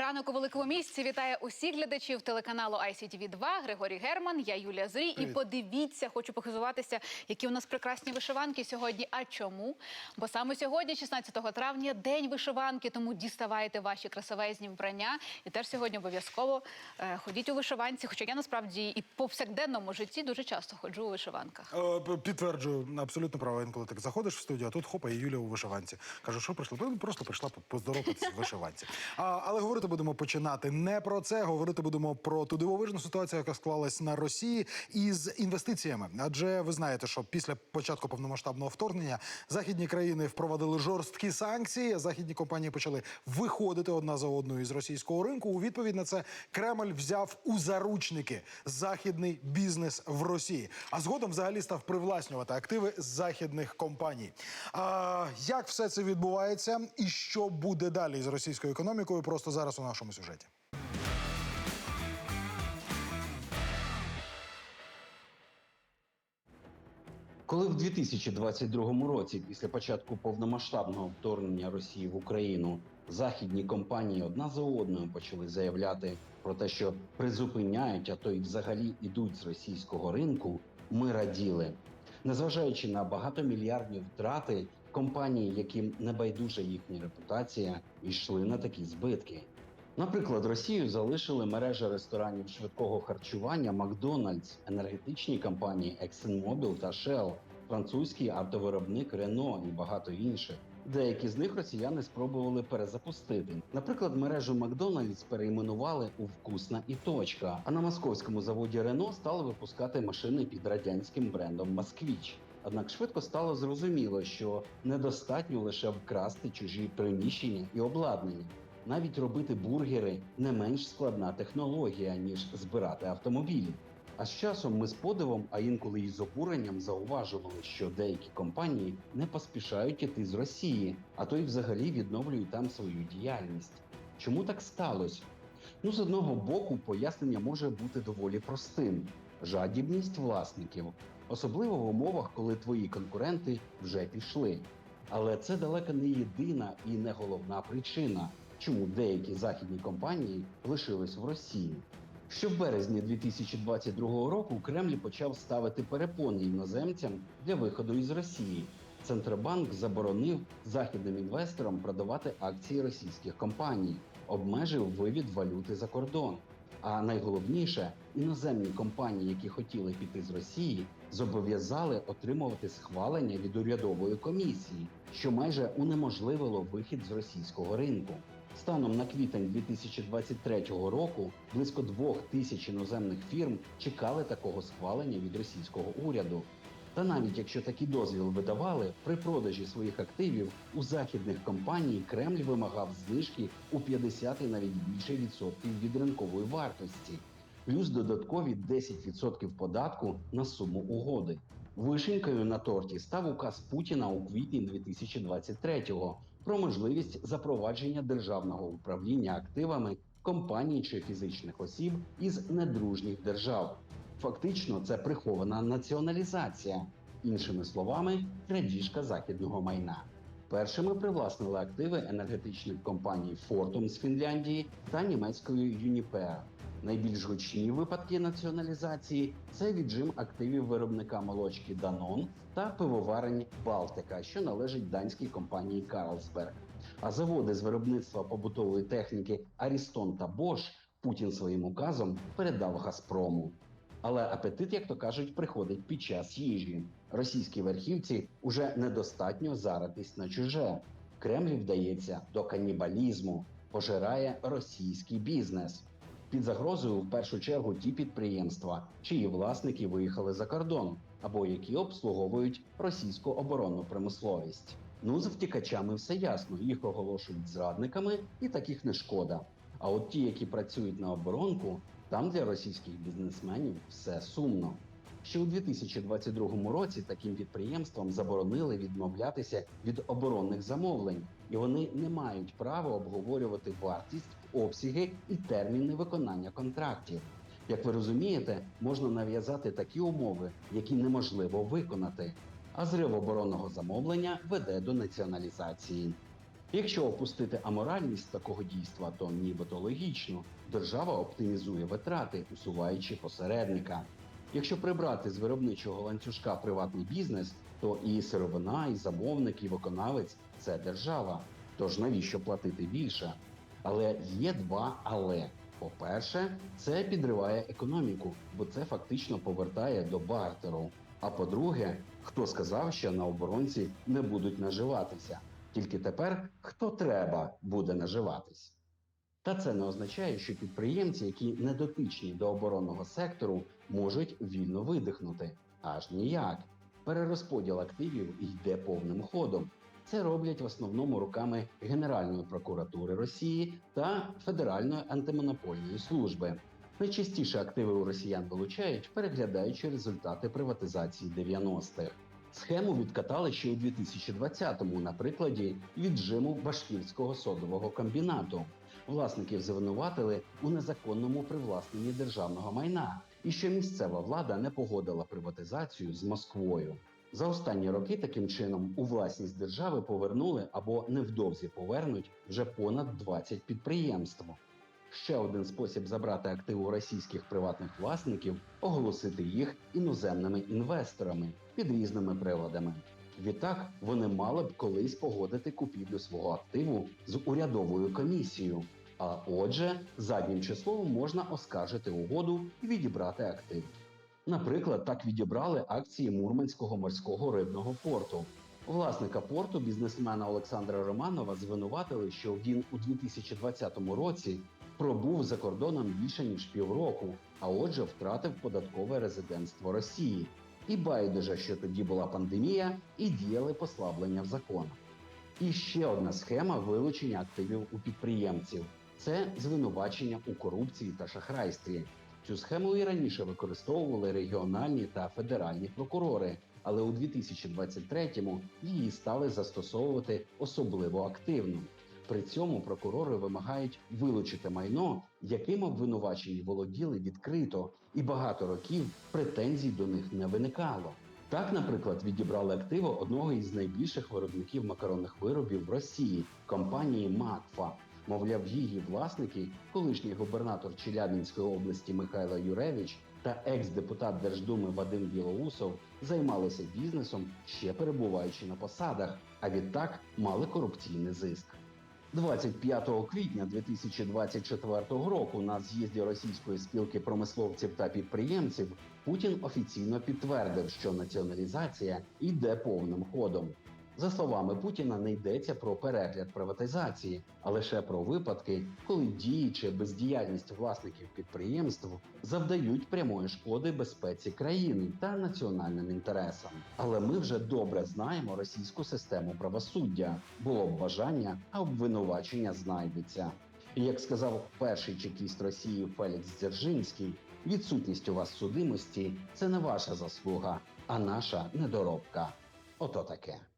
Ранок у великому місці вітає усіх глядачів телеканалу ICTV 2 Григорій Герман, я Юлія Зрій. І подивіться, хочу похизуватися, які у нас прекрасні вишиванки сьогодні. А чому? Бо саме сьогодні, 16 травня, день вишиванки. Тому діставайте ваші красивезні вбрання. І теж сьогодні обов'язково е, ходіть у вишиванці. Хоча я насправді і по повсякденному житті дуже часто ходжу у вишиванках. Е, Підтверджую, абсолютно право. Інколи так заходиш в студію, а тут хопа і Юля у вишиванці. Кажу, що прийшла? «Ну, Просто прийшла по- поздороватися в вишиванці. А, але говорити будемо починати не про це. Говорити будемо про ту дивовижну ситуацію, яка склалась на Росії із інвестиціями. Адже ви знаєте, що після початку повномасштабного вторгнення західні країни впровадили жорсткі санкції. Західні компанії почали виходити одна за одною із російського ринку. У відповідь на це Кремль взяв у заручники західний бізнес в Росії, а згодом взагалі став привласнювати активи західних компаній. А як все це відбувається, і що буде далі з російською економікою? Просто зараз у нашому сюжеті. Коли в 2022 році, після початку повномасштабного вторгнення Росії в Україну, західні компанії одна за одною почали заявляти про те, що призупиняють, а то й взагалі ідуть з російського ринку, ми раділи. Незважаючи на багатомільярдні втрати, компанії, яким не байдужа їхня репутація, йшли на такі збитки. Наприклад, Росію залишили мережа ресторанів швидкого харчування Макдональдс, енергетичні компанії ExxonMobil та Shell, французький автовиробник Renault і багато інших. Деякі з них росіяни спробували перезапустити. Наприклад, мережу Макдональдс перейменували у Вкусна і точка. А на московському заводі Renault стали випускати машини під радянським брендом Москвіч. Однак швидко стало зрозуміло, що недостатньо лише вкрасти чужі приміщення і обладнання. Навіть робити бургери не менш складна технологія, ніж збирати автомобілі. А з часом ми з подивом, а інколи і з обуренням зауважували, що деякі компанії не поспішають іти з Росії, а то й взагалі відновлюють там свою діяльність. Чому так сталося? Ну, з одного боку, пояснення може бути доволі простим: жадібність власників, особливо в умовах, коли твої конкуренти вже пішли. Але це далеко не єдина і не головна причина, чому деякі західні компанії лишились в Росії. Ще в березні 2022 року Кремль почав ставити перепони іноземцям для виходу із Росії. Центробанк заборонив західним інвесторам продавати акції російських компаній, обмежив вивід валюти за кордон. А найголовніше, іноземні компанії, які хотіли піти з Росії, зобов'язали отримувати схвалення від урядової комісії, що майже унеможливило вихід з російського ринку. Станом на квітень 2023 року близько двох тисяч іноземних фірм чекали такого схвалення від російського уряду. Та навіть якщо такий дозвіл видавали, при продажі своїх активів у західних компаній Кремль вимагав знижки у 50 і навіть більше відсотків від ринкової вартості, плюс додаткові 10% податку на суму угоди. Вишенькою на торті став указ Путіна у квітні 2023-го про можливість запровадження державного управління активами компаній чи фізичних осіб із недружніх держав. Фактично, це прихована націоналізація, іншими словами, крадіжка західного майна. Першими привласнили активи енергетичних компаній Fortum з Фінляндії та німецької Uniper. Найбільш гучні випадки націоналізації це віджим активів виробника молочки Danone та пивоварень Балтика, що належить данській компанії Carlsberg. А заводи з виробництва побутової техніки Ariston та Bosch Путін своїм указом передав Газпрому. Але апетит, як то кажуть, приходить під час їжі. Російській верхівці уже недостатньо заратись на чуже. Кремль вдається до канібалізму, пожирає російський бізнес. Під загрозою в першу чергу ті підприємства, чиї власники виїхали за кордон, або які обслуговують російську оборонну промисловість. Ну з втікачами все ясно, їх оголошують зрадниками, і таких не шкода. А от ті, які працюють на оборонку, там для російських бізнесменів все сумно. Ще у 2022 році таким підприємствам заборонили відмовлятися від оборонних замовлень, і вони не мають права обговорювати вартість, обсяги і терміни виконання контрактів. Як ви розумієте, можна нав'язати такі умови, які неможливо виконати. А зрив оборонного замовлення веде до націоналізації. Якщо опустити аморальність такого дійства, то нібито логічно, держава оптимізує витрати, усуваючи посередника. Якщо прибрати з виробничого ланцюжка приватний бізнес, то і сировина, і замовник, і виконавець це держава. Тож навіщо платити більше? Але є два але. По-перше, це підриває економіку, бо це фактично повертає до бартеру. А по-друге, хто сказав, що на оборонці не будуть наживатися? Тільки тепер хто треба буде наживатись. Та це не означає, що підприємці, які не дотичні до оборонного сектору, можуть вільно видихнути. Аж ніяк. Перерозподіл активів йде повним ходом. Це роблять в основному руками Генеральної прокуратури Росії та Федеральної антимонопольної служби. Найчастіше активи у росіян вилучають, переглядаючи результати приватизації 90-х. Схему відкатали ще у 2020-му на прикладі віджиму Башкірського содового комбінату. Власників звинуватили у незаконному привласненні державного майна, і що місцева влада не погодила приватизацію з Москвою. За останні роки таким чином у власність держави повернули або невдовзі повернуть вже понад 20 підприємств. Ще один спосіб забрати активи російських приватних власників оголосити їх іноземними інвесторами під різними приладами. Відтак вони мали б колись погодити купівлю свого активу з урядовою комісією. А отже, заднім числом можна оскаржити угоду і відібрати актив. Наприклад, так відібрали акції Мурманського морського рибного порту. Власника порту, бізнесмена Олександра Романова, звинуватили, що він у 2020 році пробув за кордоном більше ніж півроку, а отже, втратив податкове резидентство Росії. І байдуже, що тоді була пандемія і діяли послаблення в законах. І ще одна схема вилучення активів у підприємців це звинувачення у корупції та шахрайстві. Цю схему і раніше використовували регіональні та федеральні прокурори, але у 2023-му її стали застосовувати особливо активно. При цьому прокурори вимагають вилучити майно, яким обвинувачені володіли відкрито, і багато років претензій до них не виникало. Так, наприклад, відібрали активи одного із найбільших виробників макаронних виробів в Росії компанії Макфа. Мовляв, її власники, колишній губернатор Челябінської області Михайло Юревич та екс-депутат Держдуми Вадим Білоусов займалися бізнесом, ще перебуваючи на посадах, а відтак мали корупційний зиск. 25 квітня 2024 року на з'їзді російської спілки промисловців та підприємців Путін офіційно підтвердив, що націоналізація йде повним ходом. За словами Путіна, не йдеться про перегляд приватизації, а лише про випадки, коли дії чи бездіяльність власників підприємств завдають прямої шкоди безпеці країни та національним інтересам. Але ми вже добре знаємо російську систему правосуддя. Було б бажання, а обвинувачення знайдеться. І як сказав перший чекіст Росії Фелікс Дзержинський, відсутність у вас судимості це не ваша заслуга, а наша недоробка. Ото таке.